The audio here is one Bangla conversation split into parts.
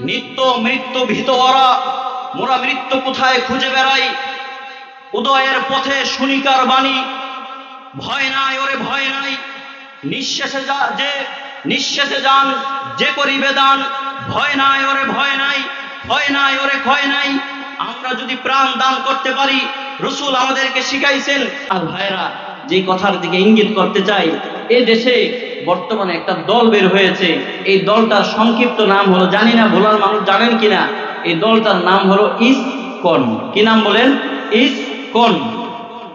নিত্য মৃত্যু ভীত ওরা, মোরা মৃত্যু কোথায় খুঁজে বেড়াই? উদয়ের পথে শুনিকার বাণী, ভয় নাই ওরে ভয় নাই। নিঃশেষে যা যে, নিঃশেষে যান, যে করিবে দান, ভয় নাই ওরে ভয় নাই ভয় নাই ওরে ভয় নাই। আমরা যদি প্রাণ দান করতে পারি, রসুল আমাদেরকে শিখাইছেন, আর ভাইরা, যে কথার দিকে ইঙ্গিত করতে চাই, এ দেশে বর্তমানে একটা দল বের হয়েছে। এই দলটার সংক্ষিপ্ত নাম হলো, জানি না, ভোলার মানুষ জানেন কিনা? এই দলটার নাম হলো ইসকন। কি নাম বলেন? ইসকন।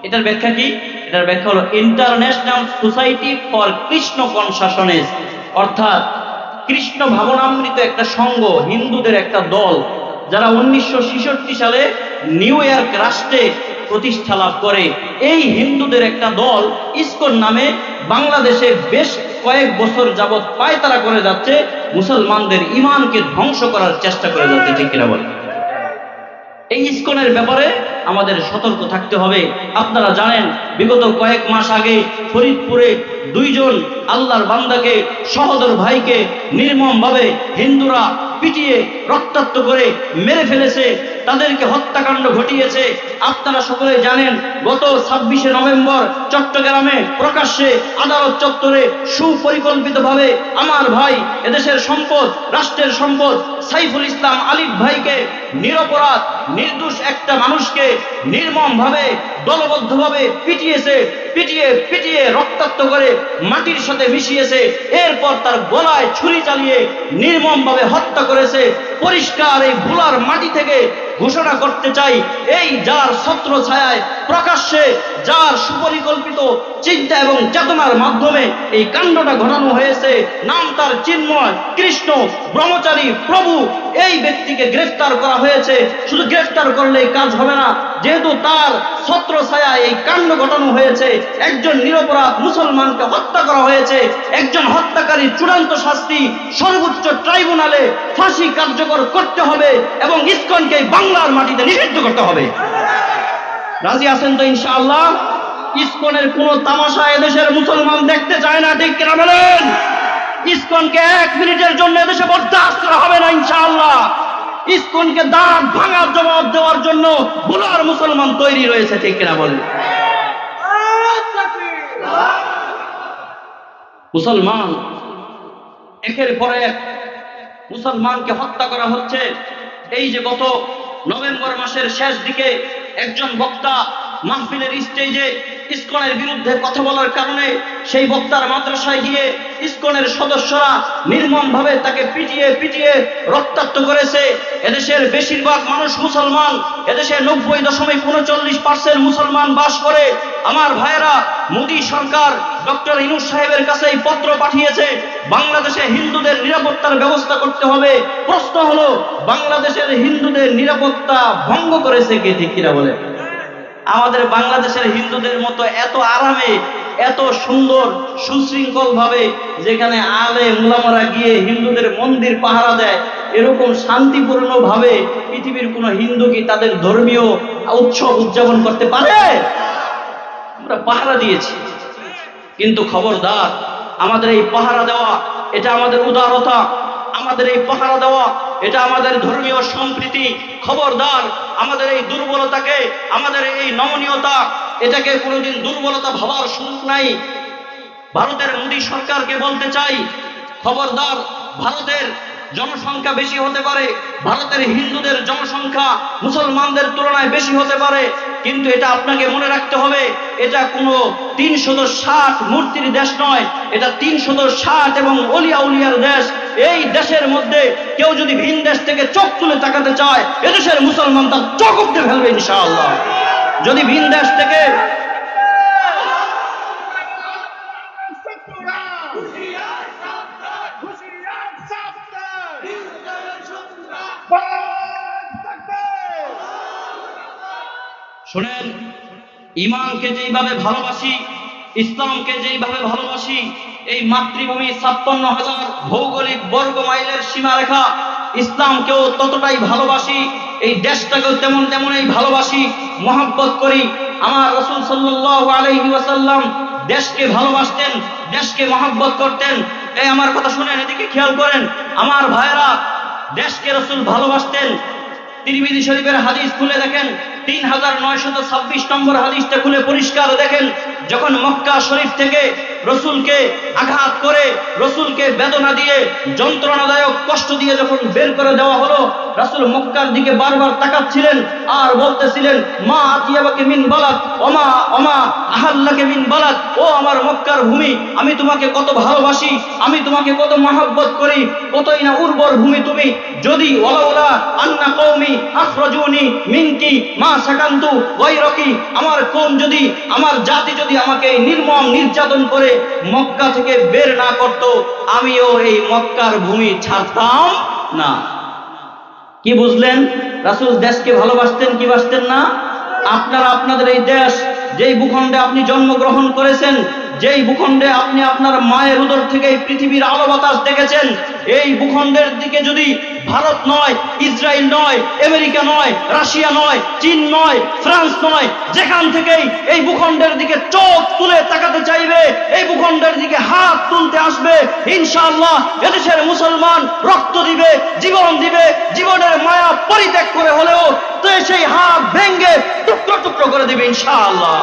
এটার ব্যাখ্যা কি? এটার ব্যাখ্যা হলো, international society for Krishna consciousness অর্থাৎ কৃষ্ণ ভাবনামৃত একটা সংঘ, হিন্দুদের একটা দল, যারা উনিশশো ছেষট্টি সালে নিউ ইয়র্ক রাষ্ট্রে প্রতিষ্ঠা লাভ করে। এই হিন্দুদের একটা দল, ইসকন নামে বাংলাদেশে বেশ কয়েক বছর যাবৎ পায়তারা করে যাচ্ছে, মুসলমানদের ইমানকে ধ্বংস করার চেষ্টা করে যাচ্ছে, ঠিক কিনা বলে এই ইস্কনের ব্যাপারে আমাদের সতর্ক থাকতে হবে। আপনারা জানেন, বিগত কয়েক মাস আগে ফরিদপুরে দুইজন আল্লাহর বান্দাকে, সহদর ভাইকে নির্মমভাবে হিন্দুরা পিটিয়ে রক্তাক্ত করে মেরে ফেলেছে, তাদেরকে হত্যাকাণ্ড ঘটিয়েছে। আপনারা সকলে জানেন, গত ছাব্বিশে নভেম্বর চট্টগ্রামে প্রকাশ্যে আদালত চত্বরে সুপরিকল্পিতভাবে আমার ভাই এদেশের সম্পদ, রাষ্ট্রের সম্পদ সাইফুল ইসলাম আলিফ ভাইকে নিরপরাধ, নির্দোষ একটা মানুষকে নির্মম নির্মমভাবে, দলবদ্ধভাবে পিটিয়েছে, পিটিয়ে পিটিয়ে রক্তাক্ত করে মাটির সাথে মিশিয়েছে, এরপর তার গলায় ছুরি চালিয়ে নির্মমভাবে হত্যা করেছে। পরিষ্কার এই ভুলার মাটি থেকে ঘোষণা করতে চাই, এই যার ছত্র ছায়ায় প্রকাশ্যে যার সুপরিকল্পিত চিন্তা এবং চেতনার মাধ্যমে এই কাণ্ডটা ঘটানো হয়েছে, নাম তার চিন্ময়, কৃষ্ণ, ব্রহ্মচারী, প্রভু, এই ব্যক্তিকে গ্রেফতার করা হয়েছে। শুধু গ্রেফতার করলেই কাজ হবে না, যেহেতু তার ছত্র ছায়ায় এই কাণ্ড ঘটানো হয়েছে। একজন নিরপরাধ মুসলমানকে হত্যা করা হয়েছে। একজন হত্যাকারী চূড়ান্ত শাস্তি সর্বোচ্চ ট্রাইব্যুনালে ফাঁসি কার্যকর করতে হবে এবং ইস্কনকে বাংলার মাটিতে নিষিদ্ধ করতে হবে। রাজি আছেন তো ইনশাআল্লাহ? ইস্কনের কোন তামাশা এদেশের মুসলমান দেখতে চায় না, ঠিক কিনা বলেন? ইস্কনকে এক মিনিটের জন্য এদেশে বরদাস্ত হবে না ইনশাআল্লাহ। ইস্কনকে দাঁত ভাঙার জবাব দেওয়ার জন্য ভুলার মুসলমান তৈরি রয়েছে, ঠিক কিনা বলেন? মুসলমান, একের পর মুসলমানকে হত্যা করা হচ্ছে। এই যে গত নভেম্বর মাসের শেষ দিকে একজন বক্তা মাহফিলের স্টেজে ইস্কনের বিরুদ্ধে কথা বলার কারণে সেই বক্তার মাদ্রাসায় গিয়ে ইস্কনের সদস্যরা নির্মমভাবে তাকে পিটিয়ে পিটিয়ে রক্তাক্ত করেছে। এদেশের বেশিরভাগ মানুষ মুসলমান। এদেশে নব্বই দশমিক উনচল্লিশ পার্সেন্ট মুসলমান বাস করে। আমার ভাইয়েরা মোদী সরকার ডক্টর ইনুস সাহেবের কাছে এই পত্র পাঠিয়েছে, বাংলাদেশে হিন্দুদের নিরাপত্তার ব্যবস্থা করতে হবে। প্রশ্ন হলো, বাংলাদেশের হিন্দুদের নিরাপত্তা ভঙ্গ করেছে কে ঠিক কিনা বলে? আমাদের বাংলাদেশের হিন্দুদের মতো এত আরামে, এত সুন্দর সুশৃঙ্খল ভাবে যেখানে আলে মুলামারা গিয়ে হিন্দুদের মন্দির পাহারা দেয়, এরকম শান্তিপূর্ণ ভাবে পৃথিবীর কোন হিন্দু কি তাদের ধর্মীয় উৎসব উদযাপন করতে পারে? আমরা পাহারা দিয়েছি। কিন্তু খবরদার, আমাদের এই পাহারা দেওয়া, এটা আমাদের উদারতা। আমাদের এই পাহারা দেওয়া, এটা আমাদের ধর্মীয় সম্প্রীতি। খবরদার, আমাদের এই দুর্বলতাকে, আমাদের এই নমনীয়তা, এটাকে কোনোদিন দুর্বলতা ভাবার সুযোগ নাই। ভারতের মোদী সরকারকে বলতে চাই, খবরদার, ভারতের জনসংখ্যা বেশি হতে পারে, ভারতের হিন্দুদের জনসংখ্যা মুসলমানদের তুলনায় বেশি হতে পারে কিন্তু এটা আপনাকে মনে রাখতে হবে, এটা কোনো তিনশত ষাট মূর্তির দেশ নয়, এটা তিনশত ষাট এবং অলিয়া উলিয়ার দেশ। এই দেশের মধ্যে কেউ যদি ভিন দেশ থেকে চোখ তুলে তাকাতে চায়, এদেশের মুসলমান তার চোখ উঠতে ফেলবে ইনশাআল্লাহ। যদি ভিন দেশ থেকে শোনেন ইমানকে যেইভাবে ভালোবাসি, ইসলামকে যেইভাবে ভালোবাসি, এই মাতৃভূমি ছাপ্পান্ন হাজার ভৌগোলিক বর্গ মাইলের সীমারেখা, ইসলামকেও ততটাই ভালোবাসি, এই দেশটাকেও তেমন তেমনই ভালোবাসি, মহাব্বত করি। আমার রসুল সাল্লাহ আলহি দেশকে ভালোবাসতেন, দেশকে মহাব্বত করতেন। এই আমার কথা শুনেন, এদিকে খেয়াল করেন, আমার ভাইয়েরা দেশকে রসুল ভালোবাসতেন। তিরমিজি শরীফের হাদিস খুলে দেখেন তিন হাজার নয়শত ছাব্বিশ নম্বর হাদিসটা খুলে পরিষ্কার দেখেন যখন মক্কা শরীফ থেকে রসুলকে আঘাত করে, রসুলকে বেদনা দিয়ে, যন্ত্রণাদায়ক কষ্ট দিয়ে যখন বের করে দেওয়া হলো, রাসুল মক্কার দিকে বারবার তাকাচ্ছিলেন আর বলতেছিলেন, মা আতিয়াবাকে মিন বালাত অমা অমা আহাল্লাকে মিন বালাত ও আমার মক্কার ভূমি, আমি তোমাকে কত ভালোবাসি, আমি তোমাকে কত মহাব্বত করি, কতই না উর্বর ভূমি তুমি, যদি ওলাউলা আন্না কৌমি আখরজুনি মিনকি মা সাকান্তু গৈরকি আমার কম যদি, আমার জাতি যদি আমাকে নির্মম নির্যাতন করে মক্কা থেকে বের না করত, আমিও এই মক্কার ভূমি ছাড়তাম না। কি বুঝলেন? রাসূল দেশকে ভালোবাসতেন কি বাসতেন না? আপনারা আপনাদের এই দেশ, যেই ভূখণ্ডে আপনি জন্মগ্রহণ করেছেন, যেই ভূখণ্ডে আপনি আপনার মায়ের উদর থেকে এই পৃথিবীর আলো বাতাস দেখেছেন, এই ভূখণ্ডের দিকে যদি ভারত নয় ইসরায়েল নয় আমেরিকা নয় রাশিয়া নয় চীন নয় ফ্রান্স নয় যেখান থেকেই এই ভূখণ্ডের দিকে চোখ তুলে তাকাতে চাইবে এই ভূখণ্ডের দিকে হাত তুলতে আসবে ইনশাআল্লাহ এদেশের মুসলমান রক্ত দিবে জীবন দিবে জীবনের মায়া পরিত্যাগ করে হলেও তো সেই হাত ভেঙ্গে টুকরো টুকরো করে দিবে ইনশাআল্লাহ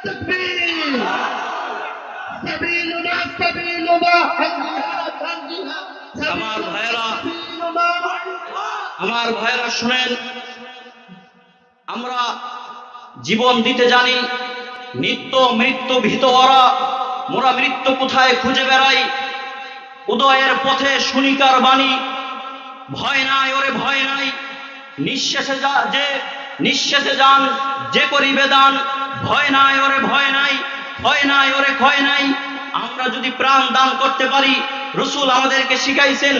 تكبير سبيلنا سبيلنا الجهاد الجهاد আমার ভাইরা আমার ভাইরা শুনেন, আমরা জীবন দিতে জানি, নিত্য মৃত্যু ভীত ওরা, মোরা মৃত্যু কোথায় খুঁজে বেড়াই? উদয়ের পথে শুনিকার বাণী, ভয় নাই ওরে ভয় নাই, নিঃশেষে যা যে, নিঃশেষে যান, যে করিবে দান, ভয় নাই ওরে ভয় নাই ভয় নাই ওরে ক্ষয় নাই, আমরা যদি প্রাণ দান করতে পারি রসুল আমাদেরকে শিখাইছেন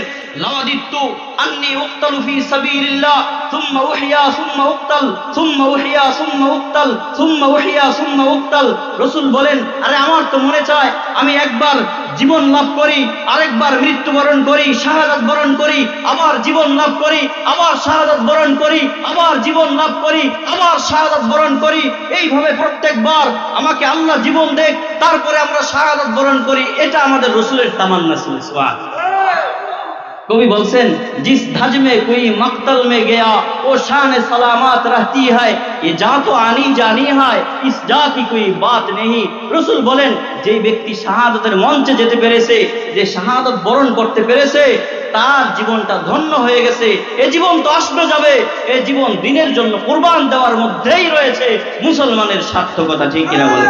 উক্তালু ফি সাবিলিল্লাহ, সুম্মা উহিয়া, সুম্মা উক্তাল, সুম্মা উহিয়া, সুম্মা উক্তাল, সুম্মা উহিয়া, সুম্মা উক্তাল। রসুল বলেন, আরে আমার তো মনে চায়, আমি একবার জীবন লাভ করি, আরেকবার মৃত্যুবরণ করি, শাহাদাত বরণ করি, আবার জীবন লাভ করি, আবার শাহাদাত বরণ করি, আবার জীবন লাভ করি, আবার শাহাদাত বরণ করি। এইভাবে প্রত্যেকবার আমাকে আল্লাহ জীবন দেখ, তারপরে আমরা শাহাদাত বরণ করি, এটা আমাদের রসুলের তামান্না ছিল। কবি বলছেন জিস ধজ কুই মকতল মে গয়া ও শান সালামাত রহতি হয় এ যা তো আনি জানি হয় ইস যা কি কুই বাত নেই রসুল বলেন যে ব্যক্তি শাহাদতের মঞ্চে যেতে পেরেছে যে শাহাদত বরণ করতে পেরেছে তার জীবনটা ধন্য হয়ে গেছে। এ জীবন তো আসবে যাবে, এ জীবন দিনের জন্য কোরবান দেওয়ার মধ্যেই রয়েছে। মুসলমানের সার্থকতা ঠিক কিনা বলে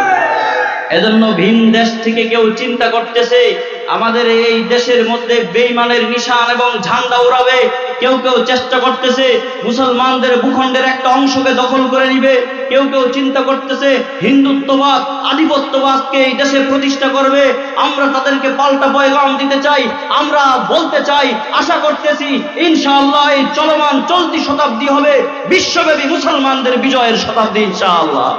এজন্য ভিন দেশ থেকে কেউ চিন্তা করতেছে আমাদের এই দেশের মধ্যে বেইমানের নিশান এবং ঝান্ডা উড়াবে, কেউ কেউ চেষ্টা করতেছে মুসলমানদের ভূখণ্ডের একটা অংশকে দখল করে নিবে, কেউ কেউ চিন্তা করতেছে হিন্দুত্ববাদ, আধিপত্যবাদকে এই দেশে প্রতিষ্ঠা করবে, আমরা তাদেরকে পাল্টা পয়গাম দিতে চাই, আমরা বলতে চাই, আশা করতেছি ইনশাআল্লাহ এই চলমান চলতি শতাব্দী হবে, বিশ্বব্যাপী মুসলমানদের বিজয়ের শতাব্দী ইনশাআল্লাহ।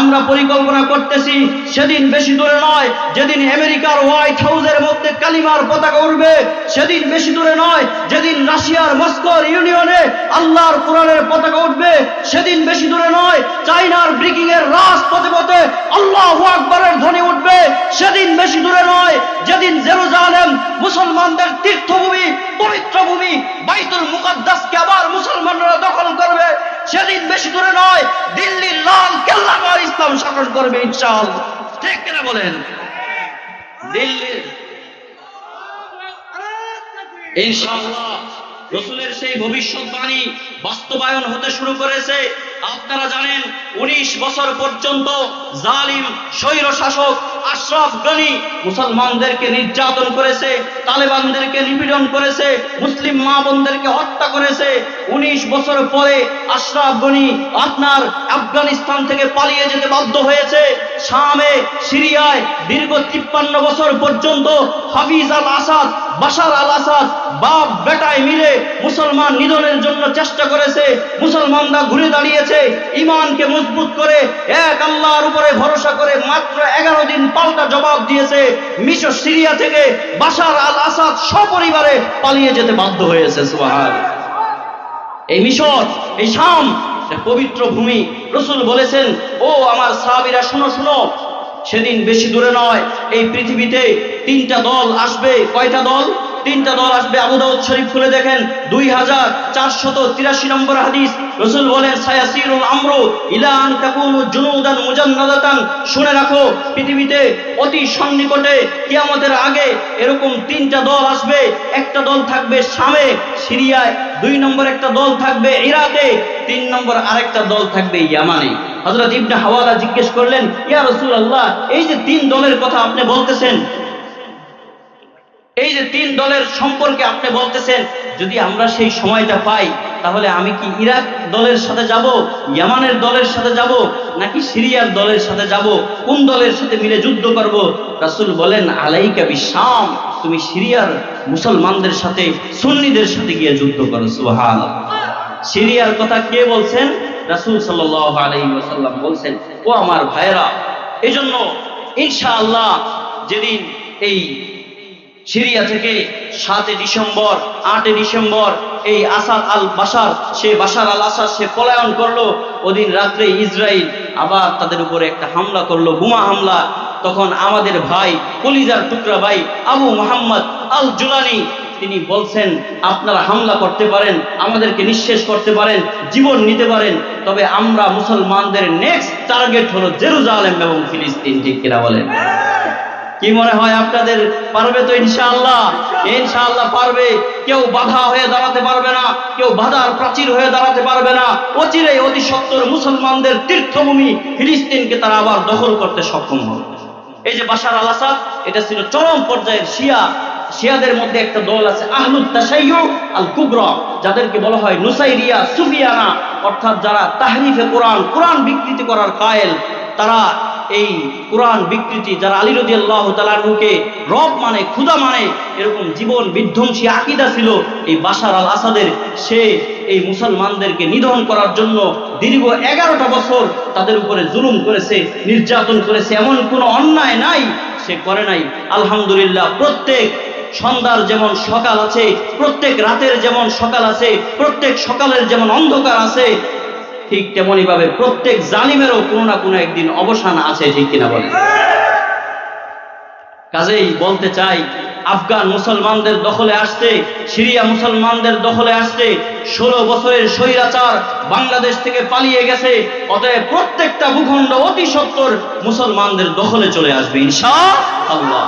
আমরা পরিকল্পনা করতেছি, সেদিন বেশি দূরে নয়, যেদিন আমেরিকার হোয়াইট হাউসের মধ্যে কালিমার পতাকা উঠবে সেদিন বেশি দূরে নয়, যেদিন রাশিয়ার মস্কোর ইউনিয়নে আল্লাহর কোরআনের পতাকা উঠবে সেদিন বেশি দূরে নয়, চাইনার ব্রিকিং এর রাজ পথে পথে আল্লাহ আকবরের ধ্বনি উঠবে, সেদিন বেশি দূরে নয়, যেদিন জেরুজালেম মুসলমানদের তীর্থভূমি, পবিত্র ভূমি, বাইতুল মুকাদ্দাসকে আবার মুসলমানরা দখল করবে। সেদিন বেশি দূরে নয়, দিল্লির লাল কেল্লা আবার ইসলাম শাসন করবে ইনশাল ঠিক কিনা বলেন? দিল্লির। ইনশাল্লাহ রসুলের সেই ভবিষ্যৎবাণী বাস্তবায়ন হতে শুরু করেছে। আপনারা জানেন, উনিশ বছর পর্যন্ত জালিম, স্বৈর শাসক আশরাফ গনি মুসলমানদেরকে নির্যাতন করেছে, তালেবানদেরকে নিপীড়ন করেছে, মুসলিম মা বোনদেরকে হত্যা করেছে। উনিশ বছর পরে আশরাফ গনি আপনার আফগানিস্তান থেকে পালিয়ে যেতে বাধ্য হয়েছে। শামে, সিরিয়ায় দীর্ঘ তিপ্পান্ন বছর পর্যন্ত হাফিজ আল আসাদ বাশার আল আসাদ বাপ বেটায় মিলে মুসলমান নিধনের জন্য চেষ্টা করেছে। মুসলমানরা ঘুরে দাঁড়িয়েছে ইমানকে মজবুত করে, এক আল্লাহর উপরে ভরসা করে মাত্র এগারো দিন পাল্টা জবাব দিয়েছে। মিশর, সিরিয়া থেকে বাশার আল আসাদ সপরিবারে পালিয়ে যেতে বাধ্য হয়েছে সুবাহান এই মিশর, এই শাম পবিত্র ভূমি। রসুল বলেছেন, ও আমার সাহাবিরা, শুনো শুনো সেদিন বেশি দূরে নয়, এই পৃথিবীতে তিনটা দল আসবে। কয়টা দল? তিনটা দল আসবে। আবু দাউদ শরীফ খুলে দেখেন, দুই হাজার চারশত তিরাশি নম্বর হাদিস। রসুল বলেন, সায়াসিরুল আমরু ইলা আন তাকুনু জুনুদান মুজান্নাদাতান। শুনে রাখো, পৃথিবীতে অতি সন্নিকটে কিয়ামতের আগে এরকম তিনটা দল আসবে। একটা দল থাকবে শামে, সিরিয়ায়। দুই নম্বর একটা দল থাকবে ইরাকে। তিন নম্বর আরেকটা দল থাকবে ইয়ামানে। হযরত ইবনে হাওয়ালা জিজ্ঞেস করলেন, ইয়া রাসূলুল্লাহ, এই যে তিন দলের কথা আপনি বলতেছেন, এই যে তিন দলের সম্পর্কে আপনি বলতেছেন, যদি আমরা সেই সময়টা পাই, তাহলে আমি কি ইরাক দলের সাথে যাব, ইয়ামানের দলের সাথে যাব, নাকি সিরিয়ার দলের সাথে যাব, কোন দলের সাথে মিলে যুদ্ধ করব? রাসূল বলেন, আলাইকা বিশাম, তুমি সিরিয়ার মুসলমানদের সাথে, সুন্নিদের সাথে গিয়ে যুদ্ধ করো, সুবহানাল্লাহ। সিরিয়ার কথা কে বলছেন? রাসূল সাল্লাল্লাহু আলাইহি ওয়াসাল্লাম বলছেন, ও আমার ভাইরা এই জন্য ইনশাআল্লাহ যেদিন এই সিরিয়া থেকে সাতই ডিসেম্বর, আটই ডিসেম্বর এই আসাদ আল বাসার সে বাসার আল আসাদ সে পলায়ন করল, ওদিন রাত্রে ইসরায়েল আবার তাদের উপরে একটা হামলা করল, বোমা হামলা। তখন আমাদের ভাই, কলিজার টুকরা ভাই, আবু মোহাম্মদ আল জুলানি তিনি বলছেন, আপনারা হামলা করতে পারেন, আমাদেরকে নিঃশেষ করতে পারেন, জীবন নিতে পারেন, তবে আমরা মুসলমানদের নেক্সট টার্গেট হলো জেরুজালেম এবং ফিলিস্তিন, ঠিক কিনা বলেন? কি মনে হয় আপনাদের? পারবে তো ইনশাআল্লাহ ইনশাআল্লাহ পারবে। কেউ বাধা হয়ে দাঁড়াতে পারবে না, কেউ বাধার প্রাচীর হয়ে দাঁড়াতে পারবে না। অচিরেই অতি সত্তর মুসলমানদের তীর্থভূমি ফিলিস্তিনকে তারা আবার দখল করতে সক্ষম হবে। এই যে বাশার আল আসাদ এটা ছিল চরম পর্যায়ের শিয়া শিয়াদের মধ্যে একটা দল আছে আহলুদ তাসাইয়ু আল কুবরা যাদেরকে বলা হয় নুসাইরিয়া, সুফিয়ানা, অর্থাৎ যারা তাহরিফে কোরআন কোরআন বিকৃতি করার কায়েল। তারা এই কোরআন বিকৃতি, যারা আলী রদি আল্লাহ তালানুকে রব মানে ক্ষুদা মানে এরকম জীবন বিধ্বংসী আকিদা ছিল এই বাশার আল আসাদের সে এই মুসলমানদেরকে নিধন করার জন্য দীর্ঘ এগারোটা বছর তাদের উপরে জুলুম করেছে, নির্যাতন করেছে। এমন কোনো অন্যায় নাই, সে করে নাই। আলহামদুলিল্লাহ, প্রত্যেক সন্ধ্যার যেমন সকাল আছে, প্রত্যেক রাতের যেমন সকাল আছে, প্রত্যেক সকালের যেমন অন্ধকার আছে, ঠিক তেমনি ভাবে প্রত্যেক জালিমেরও কোনো না কোনো একদিন অবসান আছে, ঠিক কিনা বলে কাজেই বলতে চাই, আফগান মুসলমানদের দখলে আসতে, সিরিয়া মুসলমানদের দখলে আসতে ষোলো বছরের স্বৈরাচার বাংলাদেশ থেকে পালিয়ে গেছে, অতএব প্রত্যেকটা ভূখণ্ড অতি সত্তর মুসলমানদের দখলে চলে আসবে ইনশা আল্লাহ